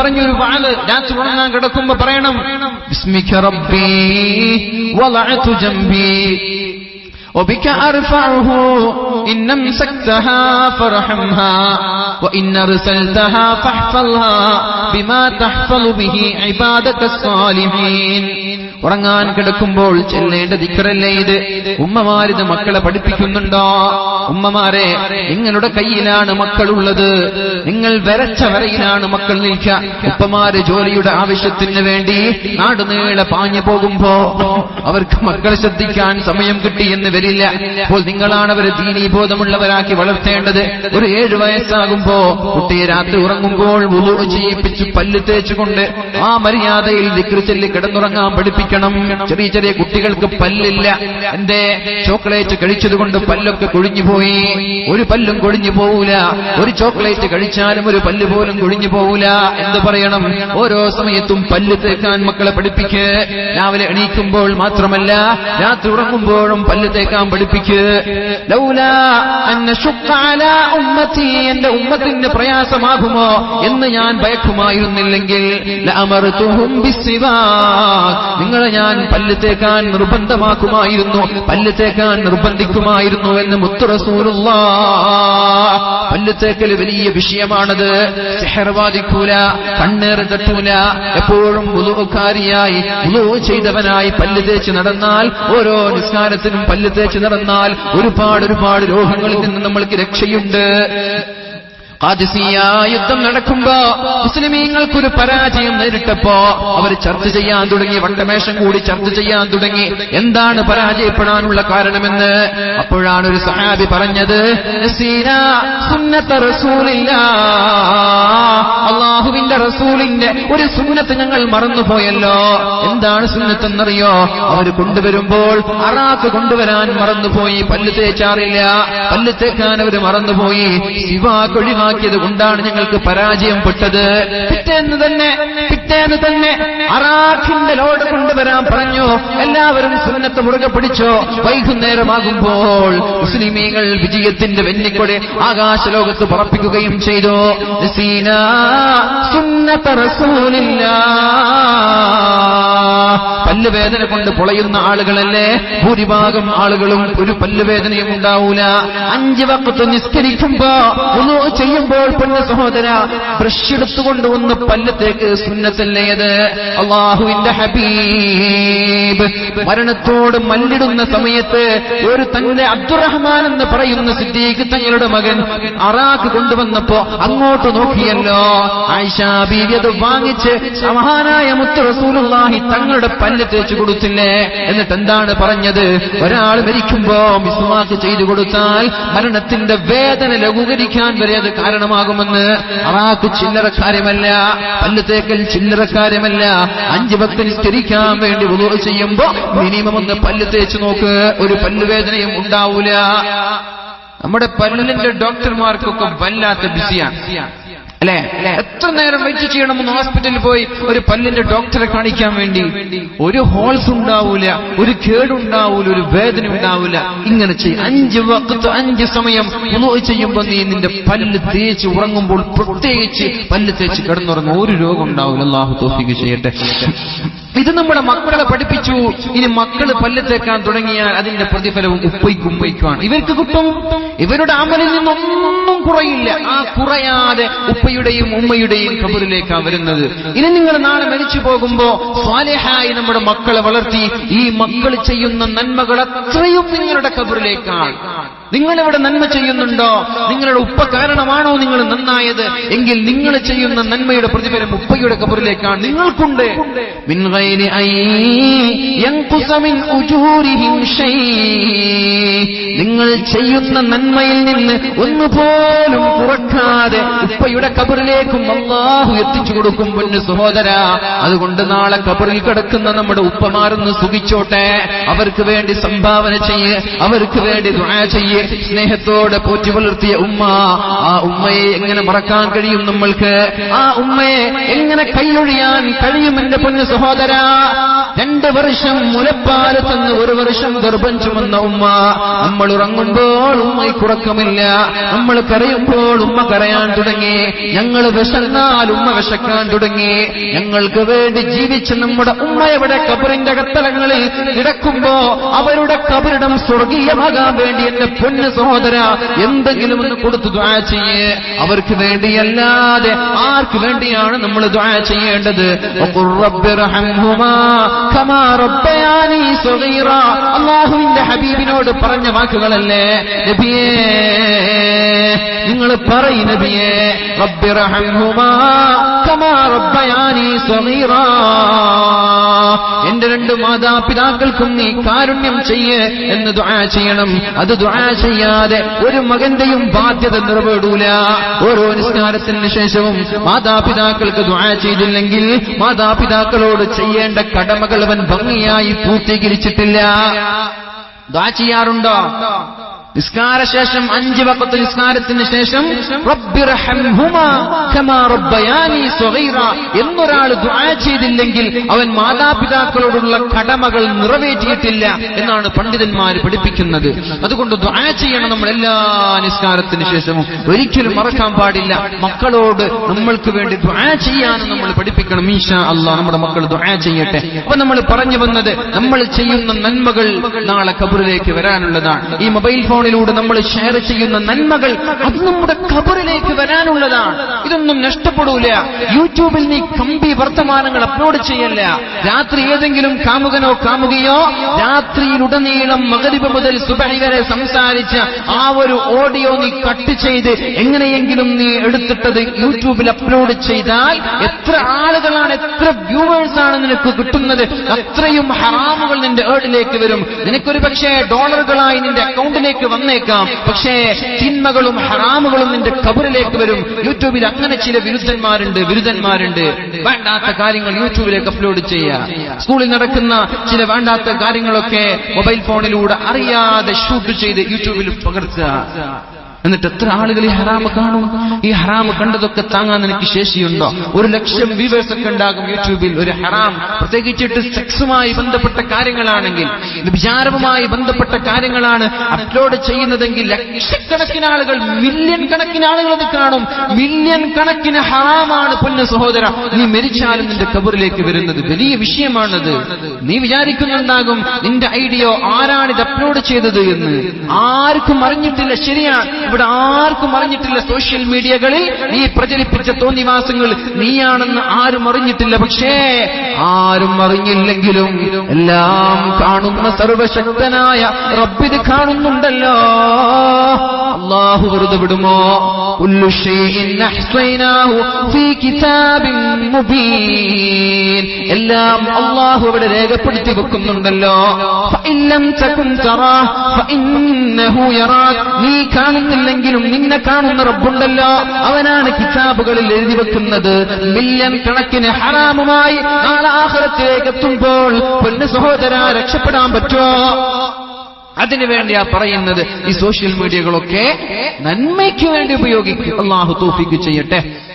പറഞ്ഞൊരു വാള് രാത്രി ഉറങ്ങാൻ കിടക്കുമ്പോ പറയണം ബിസ്മിക റബ്ബി വളഅതു ജംബി وبك أرفعه إن امسكتها فارحمها وإن أرسلتها فاحفظها بما تحفظ به عبادك الصالحين ഉറങ്ങാൻ കിടക്കുമ്പോൾ ചെല്ലേണ്ട ദിക്കറല്ലേ ഇത്? ഉമ്മമാരിത് മക്കളെ പഠിപ്പിക്കുന്നുണ്ടോ? ഉമ്മമാരെ നിങ്ങളുടെ കയ്യിലാണ് മക്കളുള്ളത്. നിങ്ങൾ വരച്ച വരയിലാണ് മക്കൾ നിൽക്കുക. ഉപ്പമാര് ജോലിയുടെ ആവശ്യത്തിന് വേണ്ടി നാടുനീളെ പാഞ്ഞു പോകുമ്പോ അവർക്ക് മക്കളെ ശ്രദ്ധിക്കാൻ സമയം കിട്ടി എന്ന് വരില്ല. അപ്പോൾ നിങ്ങളാണ് അവരെ ദീനീബോധമുള്ളവരാക്കി വളർത്തേണ്ടത്. ഒരു ഏഴു വയസ്സാകുമ്പോ കുട്ടിയെ രാത്രി ഉറങ്ങുമ്പോൾ ചെയ്യിപ്പിച്ച് പല്ല് തേച്ചുകൊണ്ട് ആ മര്യാദയിൽ ദിക്റ് ചൊല്ലി കിടന്നുറങ്ങാൻ പഠിപ്പിക്കണം ചെറിയ ചെറിയ കുട്ടികൾക്ക് പല്ലില്ല. എന്റെ ചോക്ലേറ്റ് കഴിച്ചതുകൊണ്ട് പല്ലൊക്കെ കൊഴിഞ്ഞു പോയി. ഒരു പല്ലും കൊഴിഞ്ഞു പോവൂല. ഒരു ചോക്ലേറ്റ് കഴിച്ചാലും ഒരു പല്ല് പോലും കൊഴിഞ്ഞു പോവൂല. എന്ത് പറയണം? ഓരോ സമയത്തും പല്ല് തേക്കാൻ മക്കളെ പഠിപ്പിക്ക്. രാവിലെ എണീക്കുമ്പോൾ മാത്രമല്ല രാത്രി ഉറങ്ങുമ്പോഴും പല്ല് തേക്കാൻ പഠിപ്പിക്ക്. എന്റെ ഉമ്മത്തിന് പ്രയാസമാകുമോ എന്ന് ഞാൻ ഭയക്കുമായിരുന്നില്ലെങ്കിൽ നിങ്ങൾ. നിങ്ങളെ ഞാൻ പല്ല് തേക്കാൻ നിർബന്ധമാക്കുമായിരുന്നു പല്ല് തേക്കാൻ നിർബന്ധിക്കുമായിരുന്നു എന്ന് മുത്തുറസൂലുള്ള. പല്ല് തേക്കൽ വലിയ വിഷയമാണത്. ചെഹർവാദിക്കൂല കണ്ണേറ് തട്ടൂല എപ്പോഴും ഉലുവക്കാരിയായി ഉലുവ് ചെയ്തവനായി പല്ല് തേച്ച് നടന്നാൽ ഓരോ നിസ്കാരത്തിനും പല്ല് തേച്ച് നടന്നാൽ ഒരുപാട് ഒരുപാട് രോഗങ്ങളിൽ നിന്ന് നമ്മൾക്ക് രക്ഷയുണ്ട്. ഖാദിസിയ യുദ്ധം നടക്കുമ്പോ മുസ്ലിമീങ്ങൾക്കൊരു പരാജയം നേരിട്ടപ്പോ അവർ ചർച്ച ചെയ്യാൻ തുടങ്ങി വട്ടമേഷം കൂടി ചർച്ച ചെയ്യാൻ തുടങ്ങി. എന്താണ് പരാജയപ്പെടാനുള്ള കാരണമെന്ന് അപ്പോഴാണ് ഒരു സഹാബി പറഞ്ഞത് അള്ളാഹുവിന്റെ റസൂലിന്റെ ഒരു സുന്നത്ത് ഞങ്ങൾ മറന്നുപോയല്ലോ. എന്താണ് സുന്നത്ത് എന്നറിയോ അവർ കൊണ്ടുവരുമ്പോൾ അറാക്ക് കൊണ്ടുവരാൻ മറന്നുപോയി പല്ല് തേച്ചാറില്ല. പല്ല് തേക്കാൻ അവർ മറന്നുപോയി. ശിവാക്ക് ഒഴിവാക്കിയത് കൊണ്ടാണ് ഞങ്ങൾക്ക് പരാജയം പെട്ടത്. പിറ്റേന്ന് തന്നെ പിറ്റേന്ന് തന്നെ അറാഖിന്റെ ലോഡ് കൊണ്ടുവരാൻ പറഞ്ഞു. എല്ലാവരും സുന്നത്ത് മുറുകെ പിടിച്ചോ. വൈകുന്നേരമാകുമ്പോൾ മുസ്ലിമീങ്ങൾ വിജയത്തിന്റെ വെന്നിക്കൊടി ആകാശലോകത്ത് പറപ്പിക്കുകയും ചെയ്തു. പല്ലുവേദന കൊണ്ട് പൊളയുന്ന ആളുകളല്ലേ? ഭൂരിഭാഗം ആളുകളും ഒരു പല്ലുവേദനയും ഉണ്ടാവൂല. അഞ്ച് വക്കത്ത് നിസ്കരിക്കുമ്പോ ഒന്ന് ചെയ്യുമ്പോൾ പുണ്യ സഹോദര ബ്രഷ് എടുത്തുകൊണ്ട് വന്ന് പല്ലത്തേക്ക് സുന്നത്തല്ലേത് അള്ളാഹുവിന്റെ ഹബീബ് മരണത്തോട് മല്ലിടുന്ന സമയത്ത് ഒരു തന്റെ അബ്ദുറഹ്മാൻ എന്ന് പറയുന്ന സിദ്ദീഖ് തങ്ങളുടെ മകൻ അറാഖ് കൊണ്ടുവന്നപ്പോ അങ്ങോട്ട് നോക്കിയല്ലോ. ആയിഷ ബീവി വാങ്ങിച്ച് സമഹാനായ മുത്ത് റസൂലുള്ളാഹി തങ്ങളുടെ പല്ല് തേച്ചു കൊടുത്തില്ലേ? എന്നിട്ട് എന്താണ് പറഞ്ഞത്? ഒരാൾ മരിക്കുമ്പോ മിസ്വാക്ക് ചെയ്തു കൊടുത്താൽ മരണത്തിന്റെ വേദന ലഘൂകരിക്കാൻ വരെ അത് കാരണമാകുമെന്ന് അറാക്ക് ചില്ലറക്കാര്യമല്ല പല്ലത്തേക്കൽ ചില്ലറ കാര്യമല്ല. അഞ്ച് പത്തിൽ തിരിക്കാൻ വേണ്ടി വുളു ചെയ്യുമ്പോ മിനിമം ഒന്ന് പല്ല് തേച്ച് നോക്ക് ഒരു പല്ലുവേദനയും ഉണ്ടാവൂല. നമ്മുടെ പല്ലിന്റെ ഡോക്ടർമാർക്കൊക്കെ വല്ലാത്ത ബിസിയാണ്. അല്ലെ? എത്ര നേരം വെയിറ്റ് ചെയ്യണമെന്ന് ഹോസ്പിറ്റലിൽ പോയി ഒരു പല്ലിന്റെ ഡോക്ടറെ കാണിക്കാൻ വേണ്ടി. ഒരു ഹോൾസ് ഉണ്ടാവൂല ഒരു കേടുണ്ടാവൂല ഒരു വേദന ഉണ്ടാവൂല. ഇങ്ങനെ ചെയ്യും അഞ്ച് വക്കത്ത് അഞ്ച് സമയം ചെയ്യുമ്പോൾ നീ നിന്റെ പല്ല് തേച്ച് ഉറങ്ങുമ്പോൾ പ്രത്യേകിച്ച് പല്ല് തേച്ച് കിടന്നുറങ്ങും ഒരു രോഗം ഉണ്ടാവില്ല. അള്ളാഹു തോഫിക്ക് ചെയ്യട്ടെ. ഇത് നമ്മുടെ മക്കളെ പഠിപ്പിച്ചു. ഇനി മക്കൾ പല്ല് തേക്കാൻ തുടങ്ങിയാൽ അതിന്റെ പ്രതിഫലവും ഉപ്പയ്ക്കും ഉപ്പയ്ക്കുമാണ്. ഇവർക്ക് കിട്ടും ഇവരുടെ അമലിൽ നിന്നൊന്നും കുറയില്ല. ആ കുറയാതെ ഉപ്പയുടെയും ഉമ്മയുടെയും കബറിലേക്കാണ് വരുന്നത്. ഇനി നിങ്ങൾ നാളെ മരിച്ചു പോകുമ്പോ സ്വാലേഹായി നമ്മുടെ മക്കളെ വളർത്തി ഈ മക്കൾ ചെയ്യുന്ന നന്മകൾ അത്രയും നിങ്ങളുടെ കബറിലേക്കാണ് നിങ്ങൾ ഇവിടെ നന്മ ചെയ്യുന്നുണ്ടോ? നിങ്ങളുടെ ഉപ്പ കാരണമാണോ നിങ്ങൾ നന്നായത്? എങ്കിൽ നിങ്ങൾ ചെയ്യുന്ന നന്മയുടെ പ്രതിഫലം ഉപ്പയുടെ കബറിലേക്കാണ്. നിങ്ങൾക്കുണ്ട്. നിങ്ങൾ ചെയ്യുന്ന നന്മയിൽ നിന്ന് ഒന്നുപോലും കുറക്കാതെ ഉപ്പയുടെ കബറിലേക്കും അള്ളാഹു എത്തിച്ചു കൊടുക്കും പൊന്നു സഹോദര. അതുകൊണ്ട് നാളെ കബറിൽ കിടക്കുന്ന നമ്മുടെ ഉപ്പമാരൊന്ന് സുഖിച്ചോട്ടെ. അവർക്ക് വേണ്ടി സംഭാവന ചെയ്യ്. അവർക്ക് വേണ്ടി ദുആ ചെയ്യ്. സ്നേഹത്തോടെ പോറ്റി വളർത്തിയ ഉമ്മ ആ ഉമ്മയെ എങ്ങനെ മറക്കാൻ കഴിയും നമ്മൾക്ക്? ആ ഉമ്മയെ എങ്ങനെ കൈയൊഴിയാൻ കഴിയും എന്റെ പൊന്നു സഹോദര? രണ്ട് വർഷം മുലപ്പാലത്തെന്ന് ഒരു വർഷം ഗർഭം ചുമന്ന ഉമ്മ നമ്മൾ ഉറങ്ങുമ്പോൾ ഉമ്മയ്ക്കുറക്കമില്ല നമ്മൾ കരയുമ്പോൾ ഉമ്മ കരയാൻ തുടങ്ങി. ഞങ്ങൾ വിശന്നാൽ ഉമ്മ വിശക്കാൻ തുടങ്ങി. ഞങ്ങൾക്ക് വേണ്ടി ജീവിച്ച നമ്മുടെ ഉമ്മ എവിടെ കബറിന്റെ കത്തലങ്ങളിൽ കിടക്കുമ്പോ അവരുടെ കബറിടം സ്വർഗീയമാകാൻ വേണ്ടി എന്റെ പൊന്ന് സഹോദര എന്തെങ്കിലും ഒന്ന് കൊടുത്തു ദ്വാ ചെയ്യേ. അവർക്ക് വേണ്ടിയല്ലാതെ ആർക്ക് വേണ്ടിയാണ് നമ്മൾ ദ്വാ ചെയ്യേണ്ടത്? അള്ളാഹുവിന്റെ ഹബീബിനോട് പറഞ്ഞ വാക്കുകളല്ലേ? നബിയേ നിങ്ങൾ പറയ് നബിയേ. എന്റെ രണ്ട് മാതാപിതാക്കൾക്കും നീ കാരുണ്യം ചെയ്യേ എന്ന് ദ്വാ ചെയ്യണം. അത് ദുആ ചെയ്യാതെ ഒരു മകന്റെയും ബാധ്യത നിറവേടൂല ഓരോ നിസ്കാരത്തിന് ശേഷവും മാതാപിതാക്കൾക്ക് ദുആ ചെയ്തില്ലെങ്കിൽ മാതാപിതാക്കളോട് ചെയ്യേണ്ട കടമകൾ അവൻ ഭംഗിയായി പൂർത്തീകരിച്ചിട്ടില്ല. ദ്വാ ചെയ്യാറുണ്ടോ? നിസ്കാരശേഷം അഞ്ച് വക്കത്ത് നിസ്കാരത്തിന് ശേഷം എന്നൊരാൾ ചെയ്തില്ലെങ്കിൽ അവൻ മാതാപിതാക്കളോടുള്ള കടമകൾ നിറവേറ്റിയിട്ടില്ല എന്നാണ് പണ്ഡിതന്മാർ പഠിപ്പിക്കുന്നത്. അതുകൊണ്ട് ദുആ ചെയ്യണം നമ്മൾ എല്ലാ നിസ്കാരത്തിന് ശേഷവും. ഒരിക്കലും മറക്കാൻ പാടില്ല. മക്കളോട് നമ്മൾക്ക് വേണ്ടി ദുആ ചെയ്യാനും നമ്മൾ പഠിപ്പിക്കണം. ഈശാ അല്ല നമ്മുടെ മക്കൾ ദുആ ചെയ്യട്ടെ. അപ്പൊ നമ്മൾ പറഞ്ഞു വന്നത് നമ്മൾ ചെയ്യുന്ന നന്മകൾ നാളെ കബറിലേക്ക് വരാനുള്ളതാണ്. ഈ മൊബൈൽ ഫോണിലൂടെ നമ്മൾ ഷെയർ ചെയ്യുന്ന നന്മകൾ അത് നമ്മുടെ ഖബറിലേക്ക് വരാനുള്ളതാണ്. ഇതൊന്നും നഷ്ടപ്പെടൂല. യൂട്യൂബിൽ നീ കമ്പി വർത്തമാനങ്ങൾ അപ്ലോഡ് ചെയ്യല്ല. രാത്രി ഏതെങ്കിലും കാമുകനോ കാമുകയോ രാത്രിയിലുടനീളം മകരിബ് മുതൽ സുബഹി വരെ സംസാരിച്ച ആ ഒരു ഓഡിയോ നീ കട്ട് ചെയ്ത് എങ്ങനെയെങ്കിലും നീ എടുത്തിട്ടത് യൂട്യൂബിൽ അപ്ലോഡ് ചെയ്താൽ എത്ര ആളുകളാണ് എത്ര വ്യൂവേഴ്സ് ആണ് നിനക്ക് കിട്ടുന്നത് അത്രയും ഹറാമുകൾ നിന്റെ ഏടിലേക്ക് വരും. നിനക്കൊരു പക്ഷേ ഡോളറുകളായി നിന്റെ അക്കൗണ്ടിലേക്ക് വന്നേക്കാം. പക്ഷേ തിന്മകളും ഹറാമുകളും നിന്റെ കബറിലേക്ക് വരും. യൂട്യൂബിൽ അങ്ങനെ ചില വിരുദ്ധന്മാരുണ്ട് വിരുദ്ധന്മാരുണ്ട്. വേണ്ടാത്ത കാര്യങ്ങൾ യൂട്യൂബിലേക്ക് അപ്ലോഡ് ചെയ്യാം സ്കൂളിൽ നടക്കുന്ന ചില വേണ്ടാത്ത കാര്യങ്ങളൊക്കെ മൊബൈൽ ഫോണിലൂടെ അറിയാതെ ഷൂട്ട് ചെയ്ത് യൂട്യൂബിൽ പകർത്തുക. എന്നിട്ട് എത്ര ആളുകൾ ഈ ഹറാമ് കാണും? ഈ ഹറാമ് കണ്ടതൊക്കെ താങ്ങാൻ എനിക്ക് ശേഷിയുണ്ടോ? ഒരു ലക്ഷം വ്യൂവേഴ്സ് ഒക്കെ ഉണ്ടാകും യൂട്യൂബിൽ. ഒരു ഹറാം പ്രത്യേകിച്ചിട്ട് സെക്സുമായി ബന്ധപ്പെട്ട കാര്യങ്ങളാണെങ്കിൽ വിചാരവുമായി ബന്ധപ്പെട്ട കാര്യങ്ങളാണ് അപ്ലോഡ് ചെയ്യുന്നതെങ്കിൽ ലക്ഷക്കണക്കിന് ആളുകൾ മില്യൺ കണക്കിന് ആളുകൾ അത് കാണും. മില്യൺ കണക്കിന് ഹറാമാണ് പൊന്ന സഹോദര. നീ മരിച്ചാലും നിന്റെ കബറിലേക്ക് വരുന്നത് വലിയ വിഷയമാണത്. നീ വിചാരിക്കുന്നുണ്ടാകും നിന്റെ ഐഡിയോ ആരാണ് ഇത് അപ്ലോഡ് ചെയ്തത് എന്ന്. ആർക്കും അറിഞ്ഞിട്ടില്ല ശരിയാണ്. ഇവിടെ ആർക്കും അറിഞ്ഞിട്ടില്ല സോഷ്യൽ മീഡിയകളിൽ നീ പ്രചരിപ്പിച്ച തോന്നിവാസങ്ങൾ നീയാണെന്ന് ആരും അറിഞ്ഞിട്ടില്ല. പക്ഷേ ആരും അറിഞ്ഞില്ലെങ്കിലും എല്ലാം കാണുന്ന സർവശക്തനായ റബ്ബിത് കാണുന്നുണ്ടല്ലോ. അള്ളാഹു വെറുതെ വിടുമോ? എല്ലാം അള്ളാഹു അവിടെ രേഖപ്പെടുത്തി വെക്കുന്നുണ്ടല്ലോ. നീ കാണുന്നില്ലെങ്കിലും നിന്നെ കാണുന്ന റബ്ബുണ്ടല്ലോ. അവനാണ് കിതാബുകളിൽ എഴുതി വെക്കുന്നത്. മില്യൺ കണക്കിന് ഹറാമുമായി നാളെ എത്തുമ്പോൾ പൊന്നു സഹോദര രക്ഷപ്പെടാൻ പറ്റുമോ? അതിനു വേണ്ടിയാ പറയുന്നത് ഈ സോഷ്യൽ മീഡിയകളൊക്കെ നന്മയ്ക്ക് വേണ്ടി ഉപയോഗിക്കും അള്ളാഹു തോഫിക്ക് ചെയ്യട്ടെ.